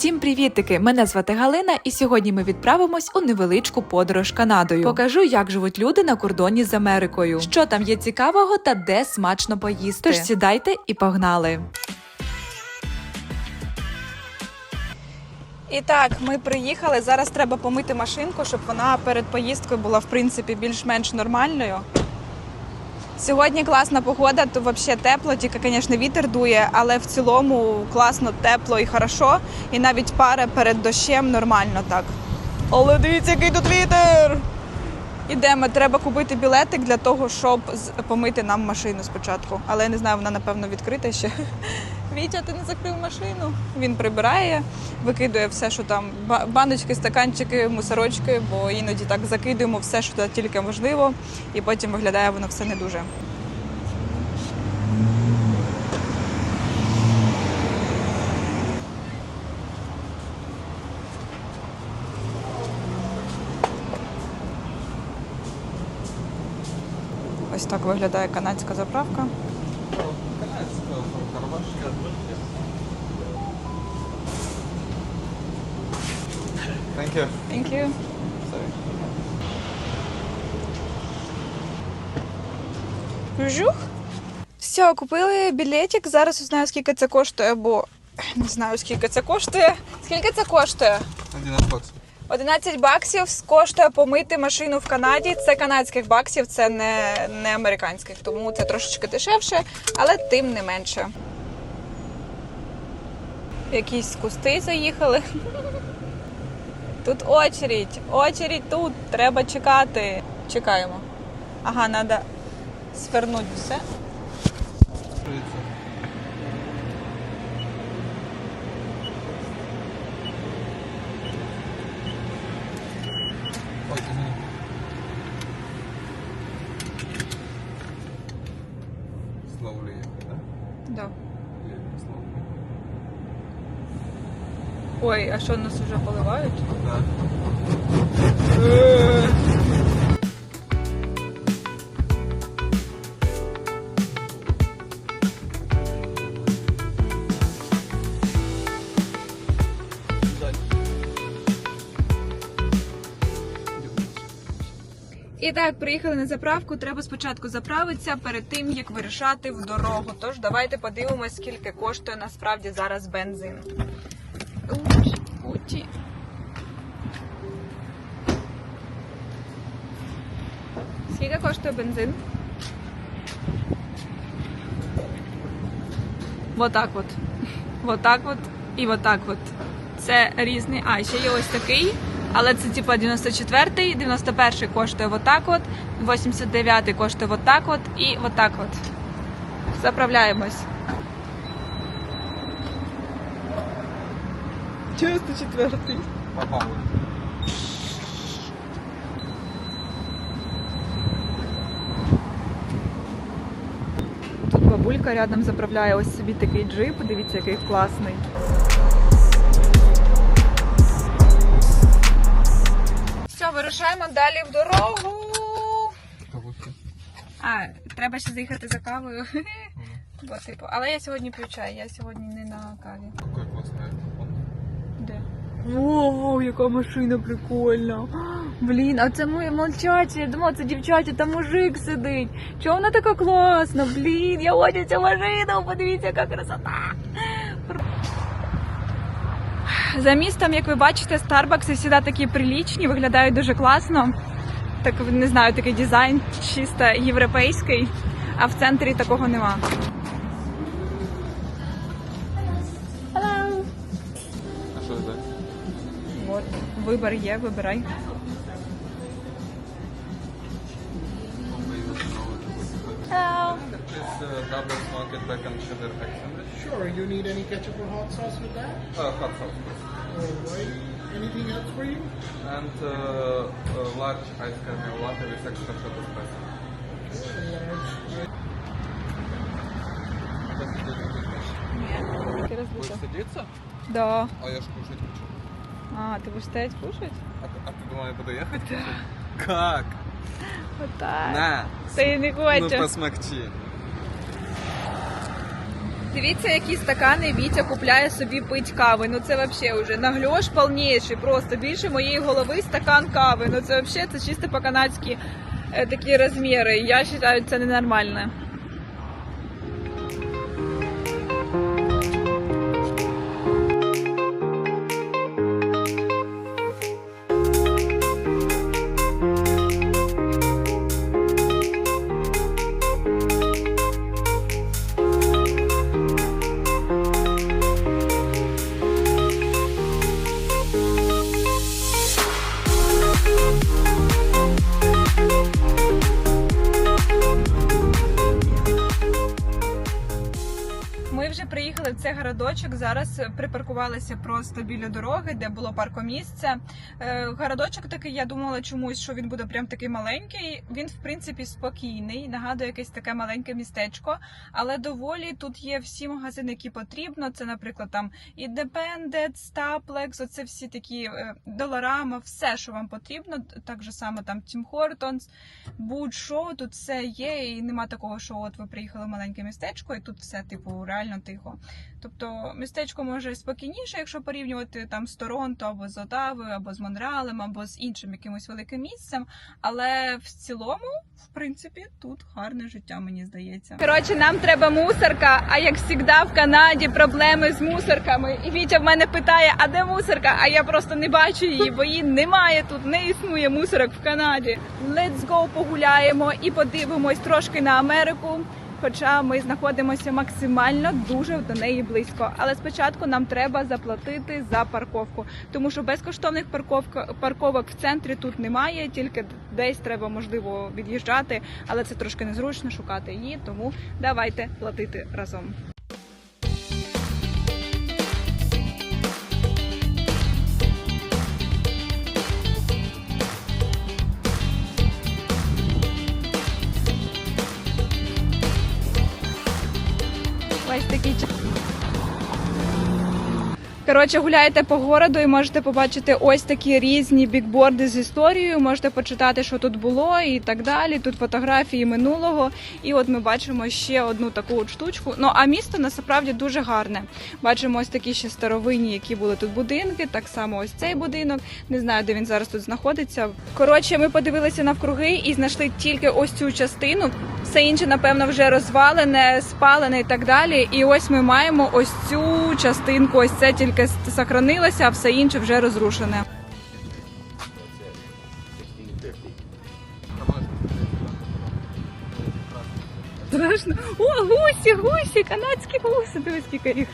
Всім привітики! Мене звати Галина, і сьогодні ми відправимось у невеличку подорож Канадою. Покажу, як живуть люди на кордоні з Америкою, що там є цікавого та де смачно поїсти. Тож сідайте і погнали. І так, ми приїхали. Зараз треба помити машинку, щоб вона перед поїздкою була в принципі більш-менш нормальною. Сьогодні класна погода, то взагалі тепло, тільки, звісно, вітер дує, але в цілому класно, тепло і хорошо. І навіть пара перед дощем нормально так. Але дивіться, який тут вітер! Ідемо, треба купити білетик для того, щоб помити нам машину спочатку. Але я не знаю, вона напевно відкрита ще. Вітя, ти не закрив машину. Він прибирає, викидує все, що там баночки, стаканчики, мусорочки, бо іноді так закидуємо все, що тільки можливо, і потім виглядає воно все не дуже. Ось так виглядає канадська заправка. Thank you. Thank you. Жух. Все, купили білетик. Зараз узнаю, скільки це коштує, бо не знаю, скільки це коштує. Скільки це коштує? 11 баксів. 11 баксів коштує помити машину в Канаді. Це канадських баксів, це не, не американських, тому це трошечки дешевше, але тим не менше. Якісь кусти заїхали. Тут очередь, очередь тут, треба чекати. Чекаємо. Ага, треба свернути все. Ой, извини. Slowly ехать, да? Да. Или не slowly? Ой, а що нас вже поливають? І так, приїхали на заправку. Треба спочатку заправитися перед тим, як вирішати в дорогу. Тож давайте подивимось, скільки коштує насправді зараз бензин. Уті. Скільки коштує бензин? Вот так от. Вот так от і вот так от. Це різний. А, ще є ось такий. Але це типа 94-й, 91-й коштує вот так от, 89-й коштує вот так от і вот так от. Заправляємось. 94-й. Попал. Тут бабулька рядом заправляє ось собі такий джип. Дивіться, який класний. Все, вирушаємо далі в дорогу. А, треба ще заїхати за кавою. Бо, типу, але я сьогодні п'ю чай, я сьогодні не на каві. Воу, яка машина прикольна. Блін, а це моє молчачі. Я думала, це дівчачі, там мужик сидить. Чого вона така класна? Блін, я хочу цю машину, подивіться, яка красота. За містом, як ви бачите, Старбакси завжди такі прилічні, виглядають дуже класно. Так не знаю, такий дизайн чисто європейський, а в центрі такого нема. вибір є, вибирай. Hello. It's uh, double smoked bacon cheddar egg sandwich. Sure. You need any ketchup or hot sauce with that? Uh, hot sauce, please. All right. Anything else for you? And uh, uh, large ice caramel latte with extra shot espresso. Ні. Ти Будешь розбито. садиться? Да. А я ж кушать хочу. А, ти будеш стоять кушать? А, ты- а ты думала, я буду ехать? Как? Отак. На! Та я не Ну хочу. посмокчи. Дивіться, які стакани Вітя купляє собі пить кави. Ну це взагалі вже нагльош повніший, просто більше моєї голови стакан кави. Ну це взагалі це чисто по-канадськи е, такі розміри. Я вважаю, це ненормально. Городочок. Зараз припаркувалися просто біля дороги, де було паркомісце. Е, Городочок такий, я думала чомусь, що він буде прям такий маленький. Він, в принципі, спокійний, нагадує якесь таке маленьке містечко, але доволі тут є всі магазини, які потрібно. Це, наприклад, там Independent, Staplex, оце всі такі е, все, що вам потрібно. Так же само там Tim Hortons, будь-що тут все є, і нема такого, що от ви приїхали в маленьке містечко, і тут все типу реально тихо. Тобто містечко може спокійніше, якщо порівнювати там з Торонто або з Отавою, або з Монреалем, або з іншим якимось великим місцем. Але в цілому, в принципі, тут гарне життя, мені здається. Коротше, нам треба мусорка. А як завжди в Канаді проблеми з мусорками. І Вітя в мене питає, а де мусорка? А я просто не бачу її, бо її немає тут, не існує мусорок в Канаді. Let's go погуляємо і подивимось трошки на Америку. Хоча ми знаходимося максимально дуже до неї близько. Але спочатку нам треба заплатити за парковку, тому що безкоштовних парковка, парковок в центрі тут немає, тільки десь треба можливо від'їжджати, але це трошки незручно шукати її. Тому давайте платити разом. Ось такий ча- Коротше, гуляєте по городу і можете побачити ось такі різні бікборди з історією. Можете почитати, що тут було, і так далі. Тут фотографії минулого. І от ми бачимо ще одну таку от штучку. Ну а місто насправді дуже гарне. Бачимо ось такі ще старовинні, які були тут будинки. Так само ось цей будинок. Не знаю, де він зараз тут знаходиться. Коротше, ми подивилися навкруги і знайшли тільки ось цю частину. Все інше, напевно, вже розвалене, спалене і так далі. І ось ми маємо ось цю частинку. Ось це тільки сохранилося, а все інше вже розрушене. Страшно. О, гусі, гусі, канадські гуси. Дивись, скільки їх.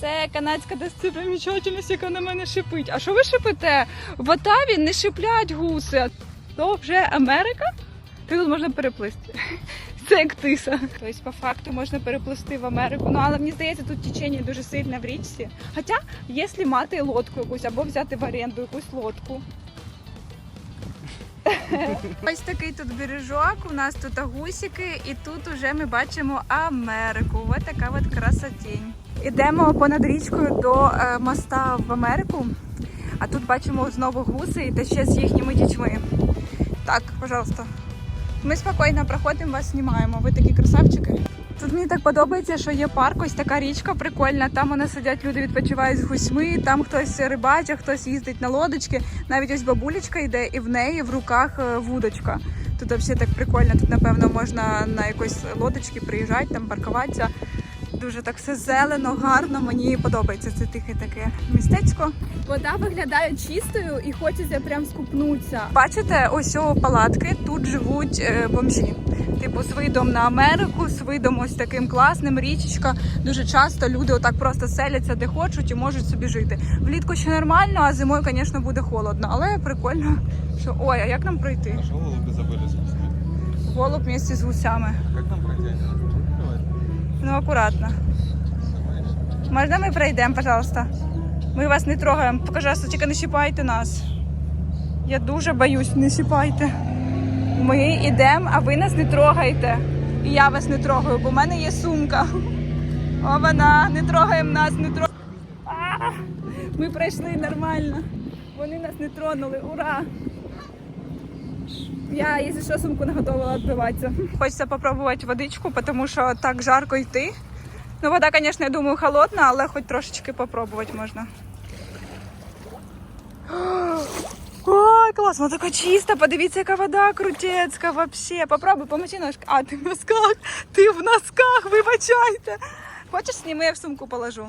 Це канадська достопримічательність, яка на мене шипить. А що ви шипите? В Отаві не шиплять гуси. То вже Америка? Ти тут можна переплисти. Це як тиса. Тобто, по факту можна переплисти в Америку. Ну але мені здається, тут течення дуже сильне в річці. Хоча, якщо мати лодку якусь або взяти в оренду якусь лодку. Ось такий тут бережок, у нас тут гусики, і тут уже ми бачимо Америку. Ось така от красотень. Ідемо понад річкою до е, моста в Америку, а тут бачимо знову гуси та ще з їхніми дітьми. Так, пожалуйста. Ми спокійно проходимо, вас знімаємо. Ви такі красавчики. Тут мені так подобається, що є парк, ось така річка прикольна. Там вони сидять, люди відпочивають з гусьми, там хтось рибачить, хтось їздить на лодочки. Навіть ось бабулечка йде, і в неї в руках е, вудочка. Тут взагалі так прикольно. Тут, напевно, можна на якоїсь лодочки приїжджати, там паркуватися. Дуже так все зелено, гарно. Мені подобається це тихе таке містечко. Вода виглядає чистою і хочеться прям скупнутися. Бачите, ось о палатки. Тут живуть е, бомжі. Типу з видом на Америку, з видом ось таким класним, річечка. Дуже часто люди отак просто селяться де хочуть і можуть собі жити. Влітку ще нормально, а зимою, звісно, буде холодно, але прикольно. Що ой, а як нам пройти? А что голуби забыли с гусями? Голуб вместе з гусями. Как нам пройти? Ну акуратно. Можна ми пройдемо, пожалуйста? Ми вас не трогаємо. Пожалуйста, тільки не щипайте нас. Я дуже боюсь, не щипайте. Ми йдемо, а ви нас не трогаєте. І я вас не трогаю, бо в мене є сумка. О, вона, не трогаємо нас, не трогаємо. Ми пройшли нормально. Вони нас не тронули. Ура! Я, якщо що, сумку не готова відбиватися. Хочеться попробувати водичку, тому що так жарко йти. Ну, вода, звісно, я думаю, холодна, але хоч трошечки попробувати можна. Ой, клас, вона така чиста, подивіться, яка вода крутецька вообще. Попробуй, помочи ножки. А, ти в носках, ти в носках, вибачайте. Хочеш, сніми, я в сумку положу.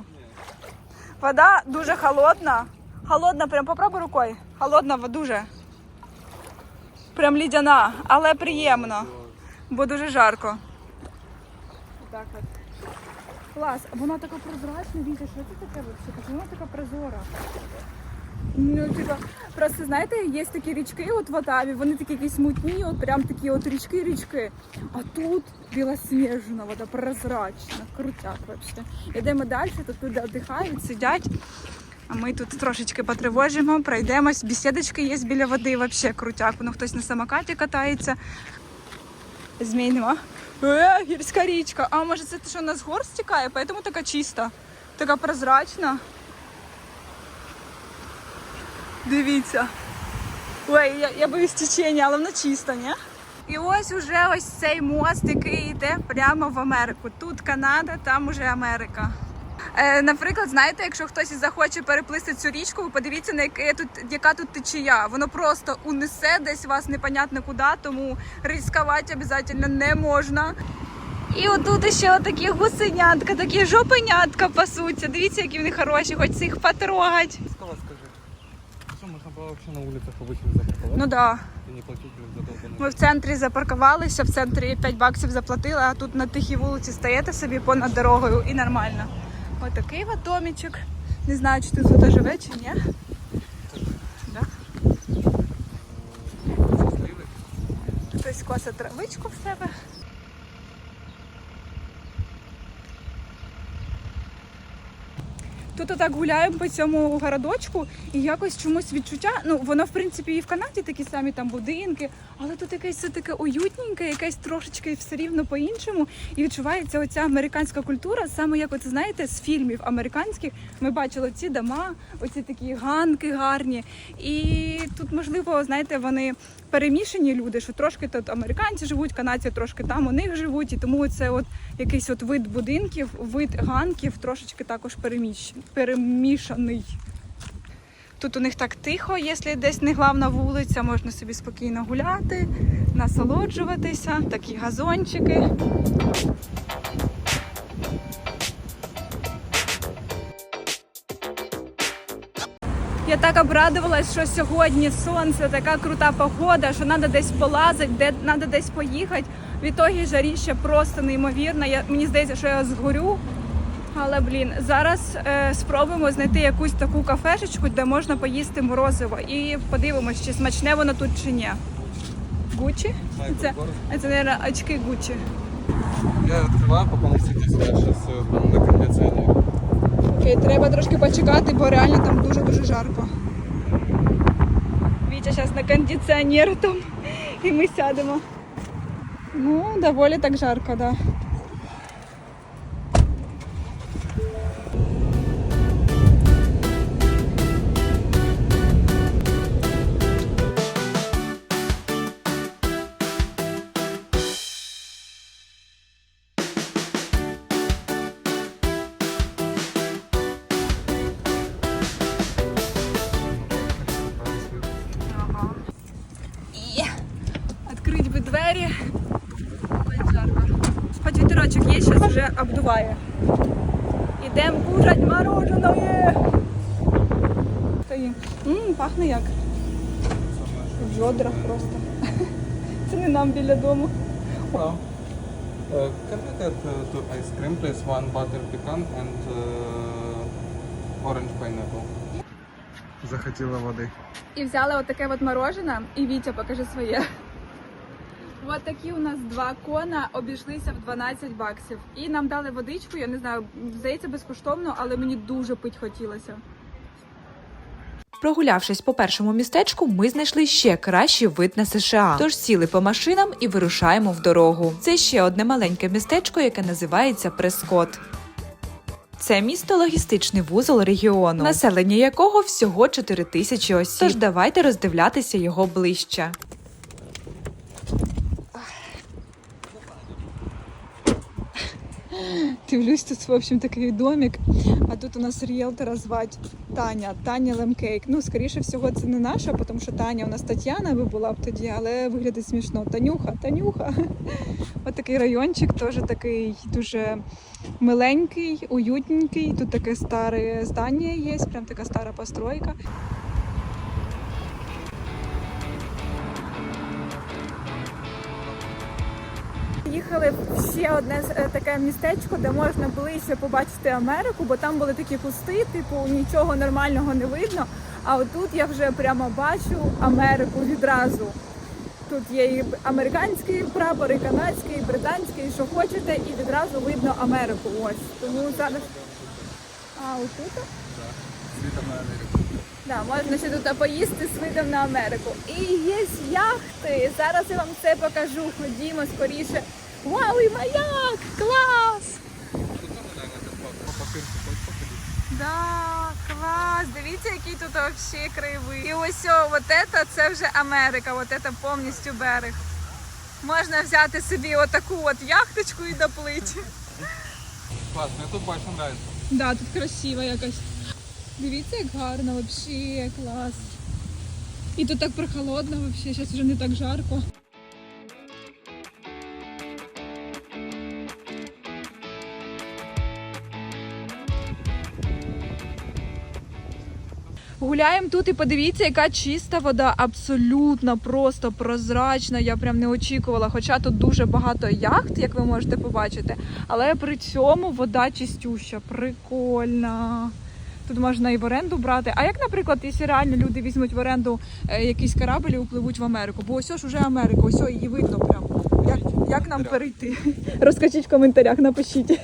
Вода дуже холодна. Холодна, прям попробуй рукою. Холодна дуже. Прям лідяна, але приємно, бо дуже жарко. Так от. Клас, вона така прозрачна, Вітя, що це таке взагалі? Вона така прозора? Ну, типа, просто знаєте, є такі річки от в Отаві, вони такі якісь мутні, от прям такі от річки-річки. А тут білосніжна вода, прозрачна, крутяк вообще. Йдемо далі, тут люди віддихають, сидять. А ми тут трошечки потривожимо, пройдемось. Бесідочки є біля води, вообще крутяк. Воно хтось на самокаті катається. Змій нема. Е, гірська річка. А може це те, що нас гор стікає, тому така чиста, така прозрачна. Дивіться. Ой, я, я боюсь течення, але вона чиста, ні? І ось уже ось цей мост, який йде прямо в Америку. Тут Канада, там уже Америка. Е, наприклад, знаєте, якщо хтось і захоче переплисти цю річку, ви подивіться, на яке тут, яка тут течія. Воно просто унесе десь вас непонятно куди, тому ризикувати обов'язково не можна. І отут ще такі гусенятка, такі жопенятка пасуться. Дивіться, які вони хороші, хоч їх потрогать. Сказала, скажи. Что, можно было вообще на улицах обычно запарковать? Ну да. И не платить блин, за долбаный. Ми в центрі запаркувалися, в центрі 5 баксів заплатили, а тут на тихій вулиці стоїте собі понад дорогою і нормально. Ось такий от домічок. Не знаю, чи ти тут живе, чи ні. Хтось косить травичку в себе. Тут отак гуляємо по цьому городочку і якось чомусь відчуття. Ну воно в принципі і в Канаді такі самі там будинки, але тут якесь все таке уютненьке, якесь трошечки все рівно по-іншому. І відчувається оця американська культура, саме як оце знаєте, з фільмів американських. Ми бачили ці дома, оці такі ганки гарні. І тут, можливо, знаєте, вони перемішані люди, що трошки тут американці живуть, канадці трошки там у них живуть, і тому це от якийсь от вид будинків, вид ганків трошечки також перемішаний. Тут у них так тихо, якщо десь не главна вулиця, можна собі спокійно гуляти, насолоджуватися, такі газончики. Так обрадувалась, що сьогодні сонце, така крута погода, що треба десь полазити, де треба десь поїхати. В ітогі жаріще просто неймовірна. Я, мені здається, що я згорю. Але блін, зараз е, спробуємо знайти якусь таку кафешечку, де можна поїсти морозиво. І подивимось, чи смачне воно тут чи ні. Гучі? Це, це, мабуть, очки Гучі. Я открываю, пока мы сидим, я сейчас там на кондиционере. Окей, треба трошки почекати, бо реально там дуже-дуже жарко. Вітя зараз на кондиціонер там і ми сядемо. Ну, доволі так жарко, так. Да. Обдуває. Ідемо кушать мороженое. Стоїм. Ммм, пахне як. В жодрах просто. Це не нам біля дому. Hello. Uh, can I get uh, two ice cream, please? One butter pecan and uh, orange pineapple. Захотела воды. І взяли отаке от морожене, і Вітя, покажи своє. От такі у нас два кона обійшлися в 12 баксів. І нам дали водичку, я не знаю, здається, безкоштовно, але мені дуже пить хотілося. Прогулявшись по першому містечку, ми знайшли ще кращий вид на США. Тож сіли по машинам і вирушаємо в дорогу. Це ще одне маленьке містечко, яке називається Прескот. Це місто логістичний вузол регіону, населення якого всього 4 тисячі осіб. Тож давайте роздивлятися його ближче. Дивлюсь, тут, в общем, такий домик. А тут у нас ріелтора звать Таня, Таня Лемкейк. Ну, скоріше всього, це не наша, тому що Таня у нас Тетяна би була б тоді, але виглядає смішно. Танюха, Танюха. От такий райончик, теж такий дуже миленький, уютненький. Тут таке старе здання є, прям така стара постройка. Їхали в ще одне е, таке містечко, де можна ближче побачити Америку, бо там були такі кусти, типу нічого нормального не видно. А отут я вже прямо бачу Америку відразу. Тут є і американський прапор, і канадський, і британський, і що хочете, і відразу видно Америку. Ось тому зараз. А отут? Да, можна ще тут поїсти з видом на Америку. І є яхти. Зараз я вам це покажу. Ходімо скоріше. Вау, і маяк! Клас! Да, клас! Дивіться, який тут взагалі кривий. І ось о, вот это, це вже Америка, вот это повністю берег. Можна взяти собі отаку от яхточку і доплити. Класс, мне тут больше нравится. Да, тут красиво якось. Дивіться, як гарно, вообще клас. І тут так прохолодно, вообще, зараз вже не так жарко. Гуляємо тут і подивіться, яка чиста вода, абсолютно просто прозрачна. Я прям не очікувала. Хоча тут дуже багато яхт, як ви можете побачити. Але при цьому вода чистюща, прикольна. Тут можна і в оренду брати. А як, наприклад, якщо реально люди візьмуть в оренду е, якийсь корабль і впливуть в Америку? Бо ось ж уже Америка, ось її видно прямо. Як, як нам перейти? Розкажіть в коментарях, напишіть.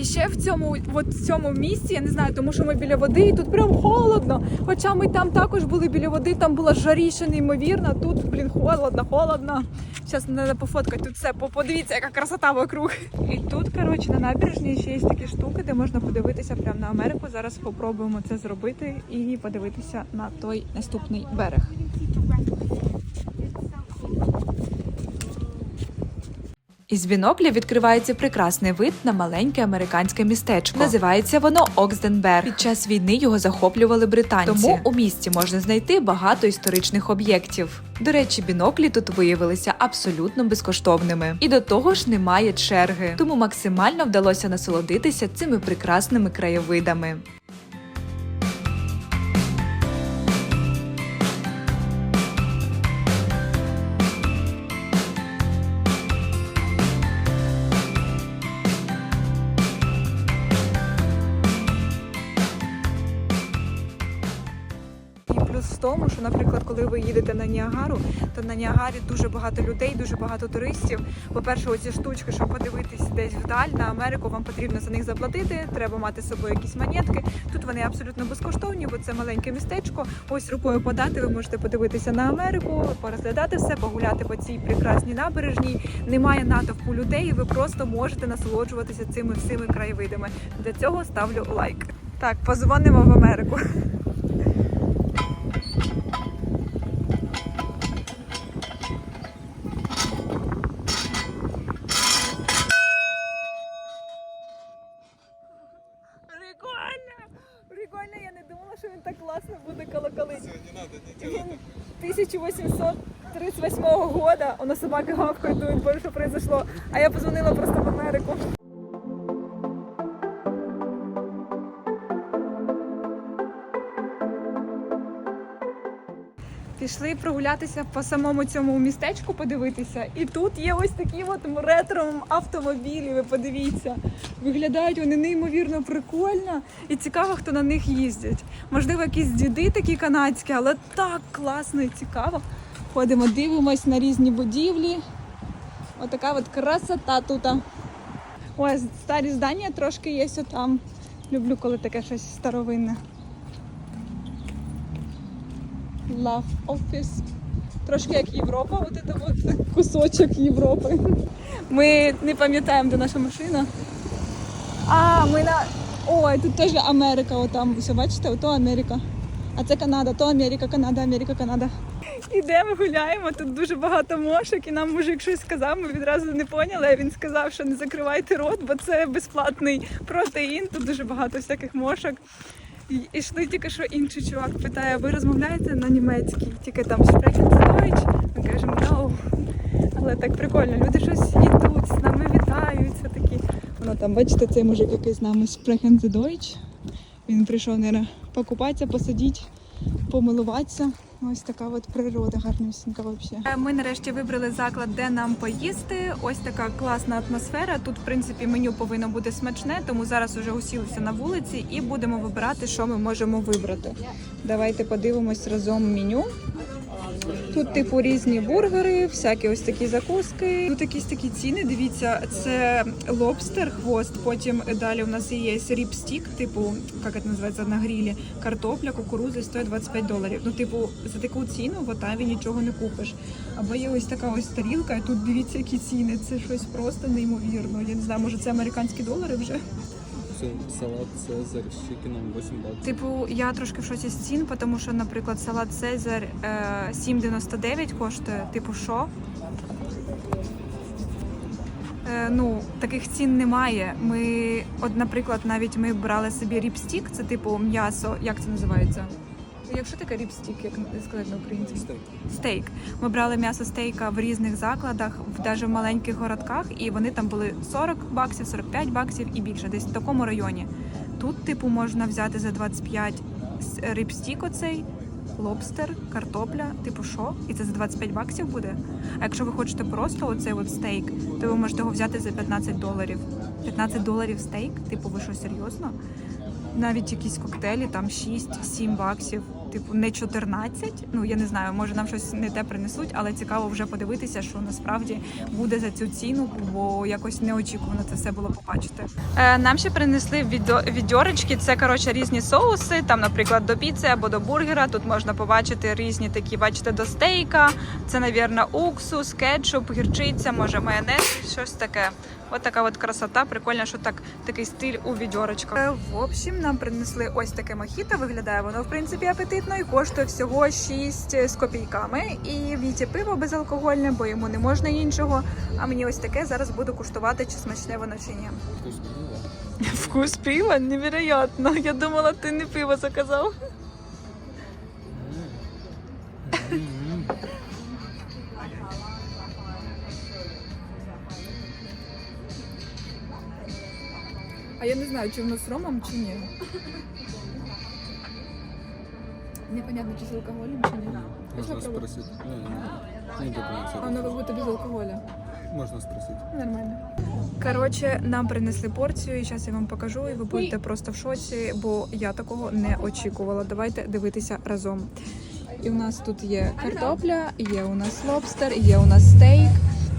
І ще в цьому, от в цьому місці, я не знаю, тому що ми біля води, і тут прям холодно. Хоча ми там також були біля води, там була жаріша неймовірна. Тут, блін, холодно, холодно. Зараз треба пофоткати тут все. По- Подивіться, яка красота вокруг. І тут, коротше, на набережній ще є такі штуки, де можна подивитися прямо на Америку. Зараз спробуємо це зробити і подивитися на той наступний берег. Із бінокля відкривається прекрасний вид на маленьке американське містечко. Називається воно Оксденберг. Під час війни його захоплювали британці. Тому у місті можна знайти багато історичних об'єктів. До речі, біноклі тут виявилися абсолютно безкоштовними. І до того ж немає черги, тому максимально вдалося насолодитися цими прекрасними краєвидами. Що, наприклад, коли ви їдете на Ніагару, то на Ніагарі дуже багато людей, дуже багато туристів. По-перше, оці штучки, щоб подивитись десь вдаль на Америку, вам потрібно за них заплатити. Треба мати з собою якісь монетки. Тут вони абсолютно безкоштовні, бо це маленьке містечко. Ось рукою подати, ви можете подивитися на Америку, порозглядати все, погуляти по цій прекрасній набережній. Немає натовпу людей, і ви просто можете насолоджуватися цими всіми краєвидами. Для цього ставлю лайк. Так, позвонимо в Америку. Прикольно! Прикольно, я не думала, що він так класно буде колоколить. Він 1838 года, у нас собаки гавкають, думають, боже, що произошло. А я позвонила просто в Америку. Пішли прогулятися по самому цьому містечку, подивитися. І тут є ось такі от ретро автомобілі. Ви подивіться. Виглядають вони неймовірно прикольно і цікаво, хто на них їздять. Можливо, якісь діди такі канадські, але так класно і цікаво. Ходимо, дивимось на різні будівлі. Отака от красота тут. Ось старі здання трошки є там. Люблю, коли таке щось старовинне. Love Office. Трошки як Європа, от це от кусочок Європи. Ми не пам'ятаємо, де наша машина. А, ми на. Ой, тут теж Америка, отам. Все, бачите, ото Америка. А це Канада, то Америка, Канада, Америка, Канада. Ідемо, гуляємо. Тут дуже багато мошок, і нам мужик щось сказав. Ми відразу не поняли. Він сказав, що не закривайте рот, бо це безплатний протеїн. Тут дуже багато всяких мошок. І йшли тільки що інший чувак питає, ви розмовляєте на німецькій? Тільки там Deutsch? Ми кажемо, no. Але так прикольно, люди щось йдуть, з нами вітаються такі. Воно там, бачите, цей мужик, який з нами Deutsch. Він прийшов, мабуть, покупатися, посидіти, помилуватися. Ось така от природа гарнюсінька взагалі. Ми нарешті вибрали заклад, де нам поїсти. Ось така класна атмосфера. Тут, в принципі, меню повинно бути смачне, тому зараз уже усілися на вулиці і будемо вибирати, що ми можемо вибрати. Давайте подивимось разом меню. Тут, типу, різні бургери, всякі ось такі закуски. Тут якісь такі ціни. Дивіться, це лобстер, хвост. Потім далі у нас є ріпстік, типу, як це називається на грілі, картопля, кукурудза стоїть 25 доларів. Ну, типу, за таку ціну в Отаві нічого не купиш. Або є ось така ось тарілка, і тут дивіться, які ціни. Це щось просто неймовірно. Я не знаю, може це американські долари вже. Салат Цезарь з чикеном 8 баксів. Типу, я трошки в шоці з цін, тому що, наприклад, салат Цезар е, 7,99 коштує. Типу, що? Е, ну, таких цін немає. Ми, от, наприклад, навіть ми брали собі ріпстік, це типу м'ясо, як це називається? Якщо таке ріпстік, як сказати на українській? Стейк. Стейк. Ми брали м'ясо стейка в різних закладах, в навіть в маленьких городках, і вони там були 40 баксів, 45 баксів і більше, десь в такому районі. Тут, типу, можна взяти за 25 с- рибстік оцей, лобстер, картопля, типу що? І це за 25 баксів буде. А якщо ви хочете просто оцей от стейк, то ви можете його взяти за 15 доларів. 15 доларів стейк? Типу, ви що, серйозно? Навіть якісь коктейлі, там 6-7 баксів, типу не 14. Ну я не знаю, може нам щось не те принесуть, але цікаво вже подивитися, що насправді буде за цю ціну, бо якось неочікувано це все було побачити. Е, нам ще принесли відьо- відьорочки. Це коротше різні соуси. Там, наприклад, до піци або до бургера. Тут можна побачити різні такі, бачите, до стейка. Це, навірно, уксус, кетчуп, гірчиця, може майонез, щось таке. От така от красота. Прикольно, що так такий стиль у відьорочках. Е, в общем, нам принесли ось таке мохіто. Виглядає воно в принципі апетитно і коштує всього 6 з копійками. І віті пиво безалкогольне, бо йому не можна іншого. А мені ось таке зараз буду куштувати, чи смачне воно чи ні. Вкус пива. Вкус пива невероятно. Я думала, ти не пиво заказав. А я не знаю, чи воно з ромом, чи ні. Непонятно, чи з алкоголем, чи ні. Можна спросити. Ну, не А допомогти. воно как будто без алкоголя. Можна спросити. Нормально. Коротше, нам принесли порцію, і зараз я вам покажу, і ви будете просто в шоці, бо я такого не очікувала. Давайте дивитися разом. І у нас тут є картопля, є у нас лобстер, є у нас стейк,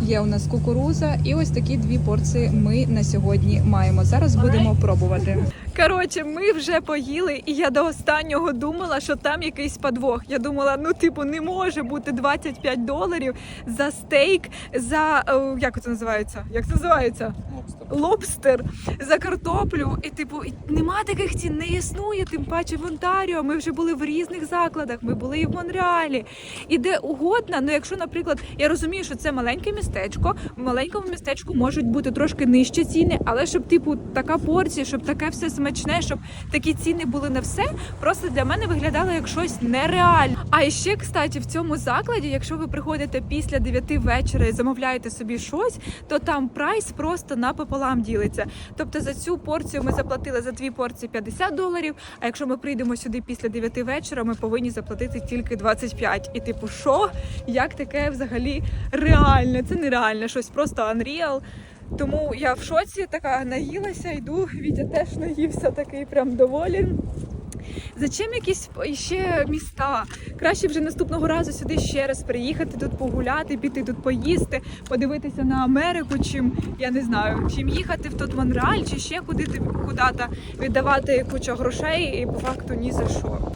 є у нас кукуруза. І ось такі дві порції ми на сьогодні маємо. Зараз будемо пробувати. Коротше, ми вже поїли, і я до останнього думала, що там якийсь подвох. Я думала, ну типу, не може бути 25 доларів за стейк, за е, як це називається? Як це називається? Лобстер. лобстер за картоплю. І типу і нема таких цін, не існує. Тим паче в Онтаріо. Ми вже були в різних закладах. Ми були і в Монреалі, і де угодно. Ну, якщо, наприклад, я розумію, що це маленьке містечко. В маленькому містечку можуть бути трошки нижчі ціни, але щоб типу така порція, щоб таке все смачне, щоб такі ціни були на все. Просто для мене виглядало як щось нереальне. А ще, кстати, в цьому закладі, якщо ви приходите після 9 вечора і замовляєте собі щось, то там прайс просто напополам ділиться. Тобто за цю порцію ми заплатили за дві порції 50 доларів. А якщо ми прийдемо сюди після 9 вечора, ми повинні заплатити тільки 25. І типу, що? Як таке взагалі реальне? Це нереально, щось просто unreal. Тому я в шоці така наїлася, йду. Вітя теж наївся, такий прям доволен. Зачем якісь ще міста? Краще вже наступного разу сюди ще раз приїхати, тут погуляти, піти тут поїсти, подивитися на Америку, чим я не знаю, чим їхати в тот Монреаль, чи ще куди куди-то віддавати кучу грошей і по факту ні за що.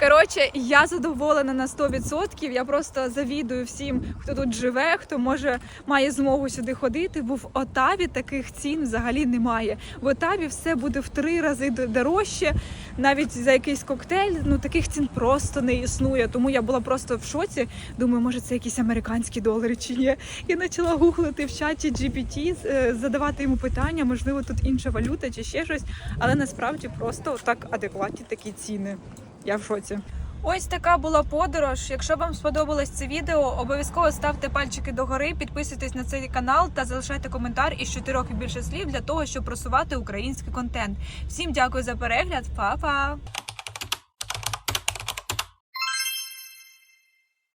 Коротше, я задоволена на 100%. Я просто завідую всім, хто тут живе, хто може має змогу сюди ходити. Бо в Отаві таких цін взагалі немає. В Отаві все буде в три рази дорожче. Навіть за якийсь коктейль, ну таких цін просто не існує. Тому я була просто в шоці. Думаю, може це якісь американські долари чи ні. Я почала гуглити в чаті GPT, е, задавати йому питання, можливо, тут інша валюта чи ще щось. Але насправді просто так адекватні такі ціни. Я в шоці. Ось така була подорож. Якщо вам сподобалось це відео, обов'язково ставте пальчики догори, підписуйтесь на цей канал та залишайте коментар із чотирьох і більше слів для того, щоб просувати український контент. Всім дякую за перегляд, Па-па!